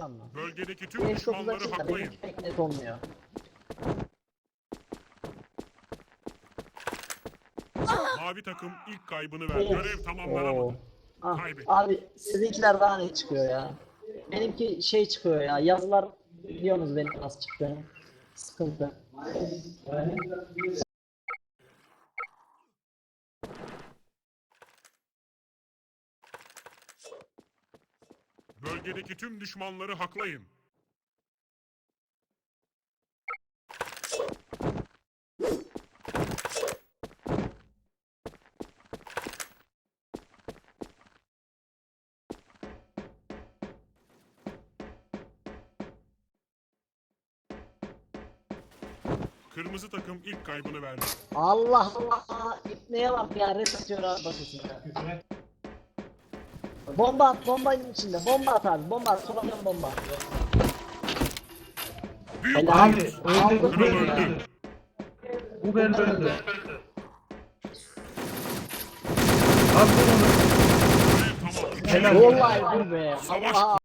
anla. Bölgedeki tüm düşmanları haklayın. benim net olmuyor. Mavi takım ilk kaybını verdi. Görev tamamlanamadı. Ah, abi sizinkiler daha ne çıkıyor ya? Benimki şey çıkıyor ya. Yazılar biliyorsunuz benim nasıl çıktığını. Sıkıntı. Bölgedeki tüm düşmanları haklayın. Kırmızı takım ilk kaybını verdi. Allah Allah. İpneye bak ya. Res atıyor araba sesinde. Bomba at. Bombanın içinde. Bomba at abi. Bomba at. Sokaktan bomba. Büyük Helal. Abi öldü. Kral öldü. Bu geldi öldü. Görev tamam. Helal. Vallahi dur be. Savaş Allah